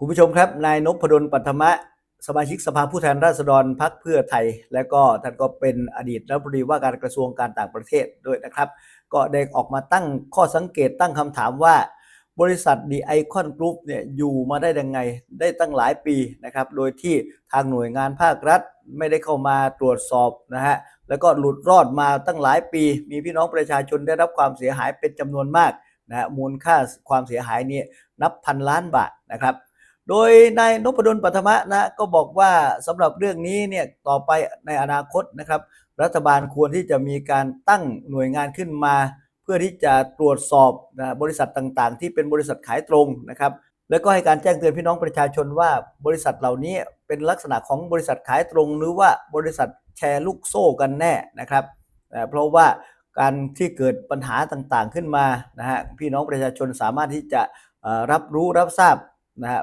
คุณผู้ชมครับนายนพดลปัทมะสมาชิกสภาผู้แทนราษฎรพักเพื่อไทย และก็ท่านก็เป็นอดีตรัฐมนตรีว่าการกระทรวงการต่างประเทศด้วยนะครับ ก็ได้ออกมาตั้งข้อสังเกตตั้งคำถามว่า บริษัทดีไอคอนกรุ๊ปเนี่ยอยู่มาได้ยังไงได้ตั้งหลายปีนะครับ โดยที่ทางหน่วยงานภาครัฐไม่ได้เข้ามาตรวจสอบนะฮะแล้วก็หลุดรอดมาตั้งหลายปี มีพี่น้องประชาชนได้รับความเสียหายเป็นจำนวนมากนะฮะมูลค่าความเสียหายเนี่ยนับพันล้านบาทนะครับ โดยนายนพดลปัทมะนะก็บอกว่าสำหรับเรื่องนี้เนี่ยต่อไปในอนาคตนะครับ รัฐบาลควรที่จะมีการตั้งหน่วยงานขึ้นมา เพื่อที่จะตรวจสอบนะบริษัทต่างๆ ที่เป็นบริษัทขายตรงนะครับ แล้วก็ให้การแจ้งเตือนพี่น้องประชาชนว่าบริษัทเหล่านี้เป็นลักษณะของบริษัทขายตรง หรือว่าบริษัทแชร์ลูกโซ่กันแน่นะครับนะเพราะว่าการที่เกิดปัญหาต่างๆขึ้นมานะฮะพี่น้องประชาชนสามารถที่จะรับรู้รับทราบนะฮะ